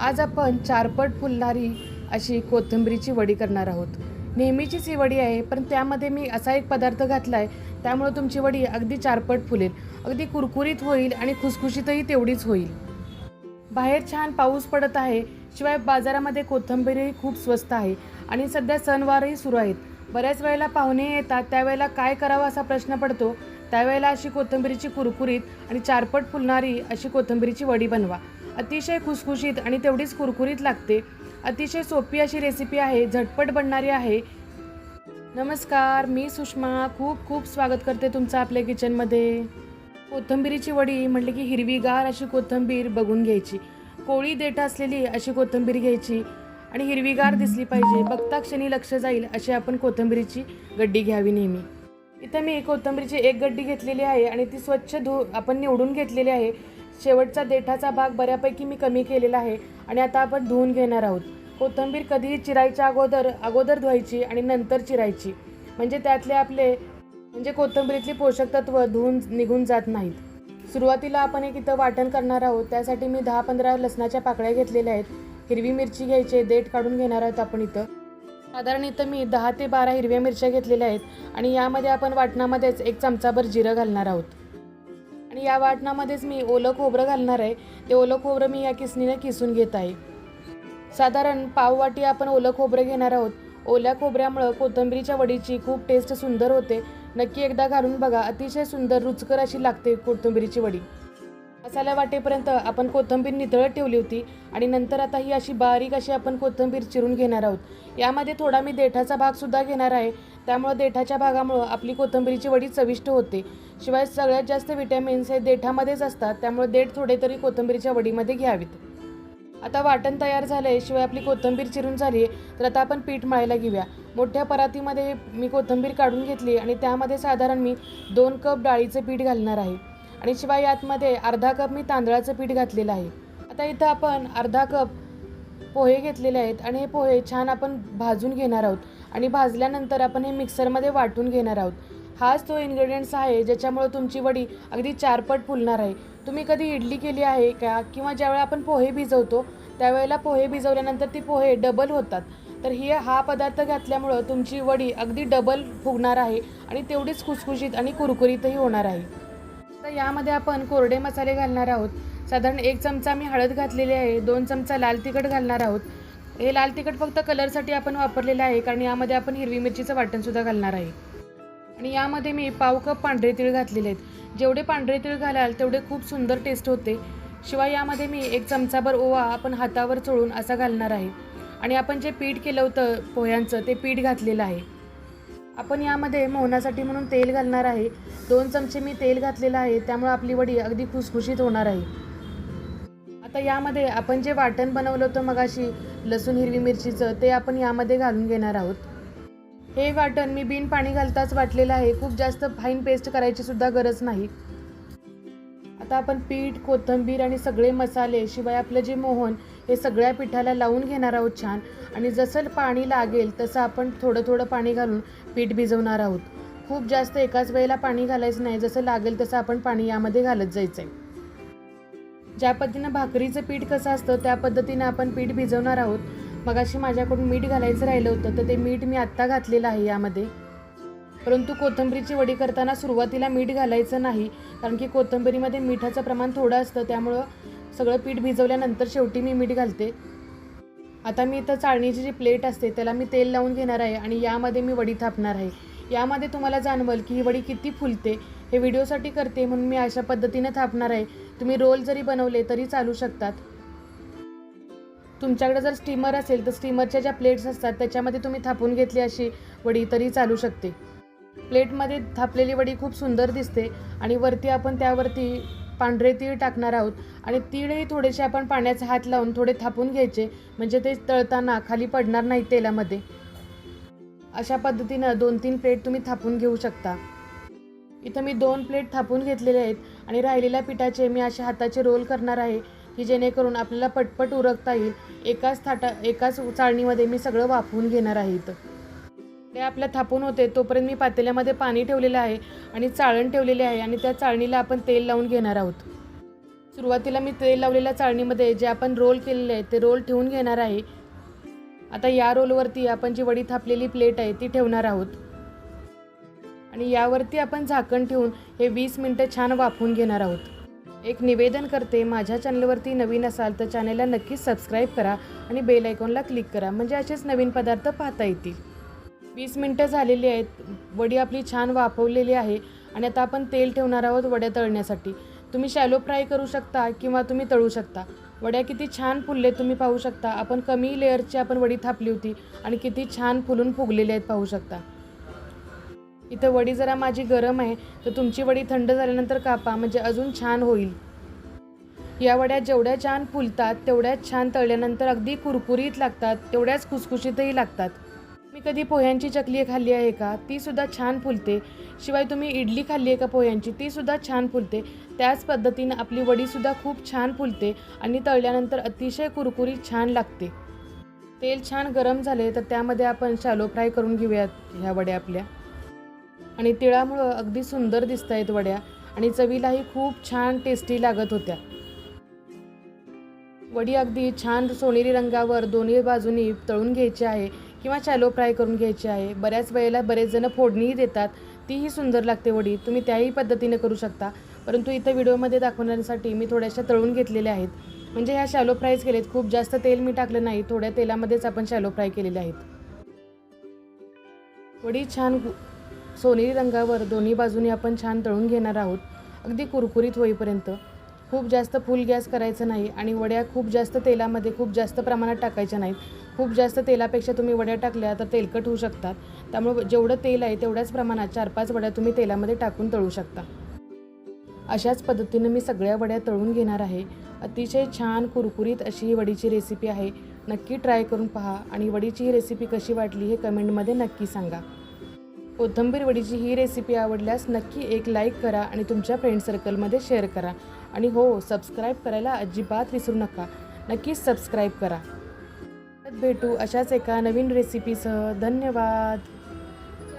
आज आपण चारपट फुलणारी अशी कोथिंबीरीची वडी करणार आहोत. नेहमीचीच ही वडी आहे पण त्यामध्ये मी असा एक पदार्थ घातला आहे त्यामुळे तुमची वडी अगदी चारपट फुलेल. अगदी कुरकुरीत होईल आणि खुसखुशीतही तेवढीच होईल. बाहेर छान पाऊस पडत आहे शिवाय बाजारामध्ये कोथिंबीरही खूप स्वस्त आहे आणि सध्या सणवारही सुरू आहेत. बऱ्याच वेळेला पाहुणे येतात त्यावेळेला काय करावं असा प्रश्न पडतो त्यावेळेला अशी कोथिंबीरीची कुरकुरीत आणि चारपट फुलणारी अशी कोथिंबीरीची वडी बनवा. अतिशय खुसखुशीत आणि तेवढीच कुरकुरीत लागते. अतिशय सोपी अशी रेसिपी आहे झटपट बनणारी आहे. नमस्कार मी सुषमा. खूप खूप स्वागत करते तुमचं आपल्या किचनमध्ये कोथिंबीरीची वडी म्हटली की हिरवीगार अशी कोथिंबीर बघून घ्यायची. कोळी देठ असलेली अशी कोथिंबीर घ्यायची आणि हिरवीगार दिसली पाहिजे. बघता क्षणी लक्ष जाईल अशी आपण कोथिंबीरीची गड्डी घ्यावी नेहमी. इथं मी कोथिंबीरीची एक गड्डी घेतलेली आहे आणि ती स्वच्छ धु आपण निवडून घेतलेली आहे. शेवटचा देठाचा भाग बऱ्यापैकी मी कमी केलेला आहे आणि आता आपण धुवून घेणार आहोत. कोथिंबीर कधीही चिरायच्या अगोदर अगोदर धुवायची आणि नंतर चिरायची. म्हणजे त्यातले आपले म्हणजे कोथिंबीरीतली पोषक तत्व धुवून निघून जात नाहीत. सुरुवातीला आपण एक इथं वाटण करणार आहोत. त्यासाठी मी दहा पंधरा लसणाच्या पाकळ्या घेतलेल्या आहेत. हिरवी मिरची घ्यायची देठ काढून घेणार आहोत आपण इथं. साधारण इथं मी दहा ते बारा हिरव्या मिरच्या घेतलेल्या आहेत आणि यामध्ये आपण वाटणामध्येच एक चमचाभर जिरं घालणार आहोत. आणि या वाटणामध्येच मी ओलं खोबरं घालणार आहे. ते ओलं खोबरं मी या किसणीने किसून घेत आहे. साधारण पाववाटी आपण ओलं खोबरं घेणार आहोत. ओल्या खोबऱ्यामुळं कोथिंबीरीच्या वडीची खूप टेस्ट सुंदर होते. नक्की एकदा घालून बघा. अतिशय सुंदर रुचकर अशी लागते कोथिंबीरीची वडी. मसाला वाटेपर्यंत आपण कोथिंबीर नितळत ठेवली होती आणि नंतर आता ही अशी बारीक अशी आपण कोथिंबीर चिरून घेणार आहोत. यामध्ये थोडा मी देठाचा भागसुद्धा घेणार आहे. त्यामुळं देठाच्या भागामुळं आपली कोथिंबीरीची वडी चविष्ट होते. शिवाय सगळ्यात जास्त विटॅमिन्स हे देठामध्येच असतात त्यामुळे देठ थोडे तरी कोथिंबीरीच्या वडीमध्ये घ्यावीत. आता वाटण तयार झालं आहे शिवाय आपली कोथिंबीर चिरून झाली आहे तर आता आपण पीठ मळायला घेऊया. मोठ्या परातीमध्ये मी कोथिंबीर काढून घेतली आणि त्यामध्ये साधारण मी दोन कप डाळीचं पीठ घालणार आहे. आणि शिवाय यातमध्ये अर्धा कप मी तांदळाचं पीठ घातलेलं आहे. आता इथं आपण अर्धा कप पोहे घेतलेले आहेत आणि हे पोहे छान आपण भाजून घेणार आहोत. आणि भाजल्यानंतर आपण हे मिक्सरमध्ये वाटून घेणार आहोत. हाच तो इन्ग्रेडियंट्स आहे ज्याच्यामुळं तुमची वडी अगदी चारपट फुलणार आहे. तुम्ही कधी इडली केली आहे का? किंवा ज्यावेळेला आपण पोहे भिजवतो त्यावेळेला पोहे भिजवल्यानंतर ती पोहे डबल होतात. तर ही हा पदार्थ घातल्यामुळं तुमची वडी अगदी डबल फुगणार आहे आणि तेवढीच खुसखुशीत आणि कुरकुरीतही होणार आहे. तर यामध्ये आपण कोरडे मसाले घालणार आहोत. साधारण एक चमचा मी हळद घातलेली आहे दोन चमचा लाल तिखट घालणार आहोत. हे लाल तिखट फक्त कलरसाठी आपण वापरलेलं आहे कारण यामध्ये आपण हिरवी मिरचीचं वाटणसुद्धा घालणार आहे. आणि यामध्ये मी पाव कप पांढरे तीळ घातलेले आहेत. जेवढे पांढरे तीळ घालाल तेवढे खूप सुंदर टेस्ट होते. शिवाय यामध्ये मी एक चमचाभर ओवा आपण हातावर चोळून असा घालणार आहे. आणि आपण जे पीठ केलं होतं पोह्यांचं ते पीठ घातलेलं आहे. आपण यामध्ये मोहनासाठी म्हणून तेल घालणार आहे. दोन चमचे मी तेल घातलेलं आहे. त्यामुळे आपली वडी अगदी खुसखुशीत होणार आहे. आता यामध्ये आपण जे वाटण बनवलं होतं मगाशी लसूण हिरवी मिरचीचं ते आपण यामध्ये घालून घेणार आहोत. हे वाटण मी बिन पाणी घालताच वाटलेलं आहे. खूप जास्त फाईन पेस्ट करायची सुद्धा गरज नाही. आता आपण पीठ कोथिंबीर आणि सगळे मसाले शिवाय आपलं जे मोहन हे सगळ्या पिठाला लावून घेणार आहोत छान. आणि जसं पाणी लागेल तसं आपण थोडं थोडं पाणी घालून पीठ भिजवणार आहोत. खूप जास्त एकाच वेळेला पाणी घालायचं नाही. जसं लागेल तसं आपण पाणी यामध्ये घालत जायचं आहे ज्या पद्धतीनं भाकरीचं पीठ कसं असतं त्या पद्धतीनं आपण पीठ भिजवणार आहोत. मगाशी माझ्याकडून मीठ घालायचं राहिलं होतं तर ते मीठ मी आत्ता घातलेलं आहे यामध्ये. परंतु कोथिंबीरीची वडी करताना सुरुवातीला मीठ घालायचं नाही कारण की कोथिंबीरीमध्ये मिठाचं प्रमाण थोडं असतं त्यामुळं सगळं पीठ भिजवल्यानंतर शेवटी मी मीठ घालते. आता मी इथं चाळणीची जी प्लेट असते त्याला मी तेल लावून घेणार आहे आणि यामध्ये मी वडी थापणार आहे. यामध्ये तुम्हाला जाणवल की ही वडी किती फुलते हे व्हिडिओसाठी करते म्हणून मी अशा पद्धतीने थापणार आहे. तुम्ही रोल जरी बनवले तरी चालू शकतात. तुमच्याकडे जर स्टीमर असेल तर स्टीमरच्या ज्या प्लेट्स असतात त्याच्यामध्ये तुम्ही थापून घेतली अशी वडी तरी चालू शकते. प्लेटमध्ये थापलेली वडी खूप सुंदर दिसते आणि वरती आपण त्यावरती पांढरे तीळ टाकणार आहोत आणि तीळही थोडेसे आपण पाण्याचा हात लावून थोडे थापून घ्यायचे म्हणजे ते तळताना खाली पडणार नाही तेलामध्ये. अशा पद्धतीनं दोन तीन प्लेट तुम्ही थापून घेऊ शकता. इथं मी दोन प्लेट थापून घेतलेले आहेत आणि राहिलेल्या पिठाचे मी असे हाताचे रोल करणार आहे की जेणेकरून आपल्याला पटपट उरकता येईल. एकाच थाटा एकाच चाळणीमध्ये मी सगळं वाफवून घेणार आहे इथं. ते आपल्या थापून होते तोपर्यंत मी पातेल्यामध्ये पाणी ठेवलेलं आहे आणि चाळण ठेवलेले आहे आणि त्या चाळणीला आपण तेल लावून घेणार आहोत. सुरुवातीला मी तेल लावलेल्या चाळणीमध्ये जे आपण रोल केलेले आहे ते रोल ठेवून घेणार आहे. आता या रोलवरती आपण जी वडी थापलेली प्लेट आहे ती ठेवणार आहोत. आणि यावरती आपण झाकण ठेवून हे वीस मिनटं छान वाफवून घेणार आहोत. एक निवेदन करते माझ्या चॅनलवरती नवीन असाल तर चॅनलला नक्कीच सबस्क्राईब करा आणि बेल आयकॉनला क्लिक करा म्हणजे असेच नवीन पदार्थ पाहता येतील. वीस मिनटं झालेली आहेत वडी आपली छान वाफवलेली आहे आणि आता आपण तेल ठेवणार आहोत वड्या तळण्यासाठी. तुम्ही शॅलो फ्राय करू शकता किंवा तुम्ही तळू शकता. वड्या किती छान फुलले तुम्ही पाहू शकता. आपण कमी लेअरची आपण वडी थापली होती आणि किती छान फुलून फुगलेले आहेत पाहू शकता. इथं वडी जरा माझी गरम आहे तर तुमची वडी थंड झाल्यानंतर कापा म्हणजे अजून छान होईल. या वड्या जेवढ्या छान फुलतात तेवढ्याच छान तळल्यानंतर अगदी कुरकुरीत लागतात तेवढ्याच खुसखुशीतही लागतात. मी कधी पोह्यांची चकली खाल्ली आहे का? ती सुद्धा छान फुलते. शिवाय तुम्ही इडली खाल्ली आहे का पोह्यांची? ती सुद्धा छान फुलते. त्याच पद्धतीनं आपली वडीसुद्धा खूप छान फुलते आणि तळल्यानंतर अतिशय कुरकुरी छान लागते. तेल छान गरम झाले तर त्यामध्ये आपण शालो फ्राय करून घेऊयात ह्या वड्या आपल्या. आणि तिळामुळं अगदी सुंदर दिसत आहेत वड्या आणि चवीलाही खूप छान टेस्टी लागत होत्या. वडी अगदी छान सोनेरी रंगावर दोन्ही बाजूनी तळून घ्यायची आहे. किंवा शॅलो फ्राय करून घ्यायची आहे. बऱ्याच वेळेला बरेच जण फोडणीही देतात. तीही सुंदर लागते वडी तुम्ही त्याही पद्धतीने करू शकता. परंतु इथं व्हिडिओमध्ये दाखवण्यासाठी मी थोड्याशा तळून घेतलेल्या आहेत. म्हणजे ह्या शॅलो फ्रायच केलेत. खूप जास्त तेल मी टाकलं नाही. थोड्या तेलामध्येच आपण शॅलो फ्राय केलेले आहेत. वडी छान सोनेरी रंगावर दोन्ही बाजूनी आपण छान तळून घेणार आहोत. अगदी कुरकुरीत होईपर्यंत. खूप जास्त फुल गॅस करायचं नाही आणि वड्या खूप जास्त तेलामध्ये खूप जास्त प्रमाणात टाकायच्या नाहीत. खूप जास्त तेलापेक्षा तुम्ही वड्या टाकल्या तर तेलकट होऊ शकतात. त्यामुळे जेवढं तेल आहे तेवढ्याच प्रमाणात चार पाच वड्या तुम्ही तेलामध्ये टाकून तळू शकता. अशाच पद्धतीनं मी सगळ्या वड्या तळून घेणार आहे. अतिशय छान कुरकुरीत अशी ही वडीची रेसिपी आहे. नक्की ट्राय करून पहा आणि वडीची ही रेसिपी कशी वाटली हे कमेंटमध्ये नक्की सांगा. कोथंबीर वडीची ही रेसिपी आवडल्यास नक्की एक लाईक करा आणि तुमच्या फ्रेंड सर्कलमध्ये शेअर करा. आणि हो सबस्क्राईब करायला अजिबात विसरू नका. नक्कीच सबस्क्राईब करा. परत भेटू अशाच एका नवीन रेसिपीसह धन्यवाद.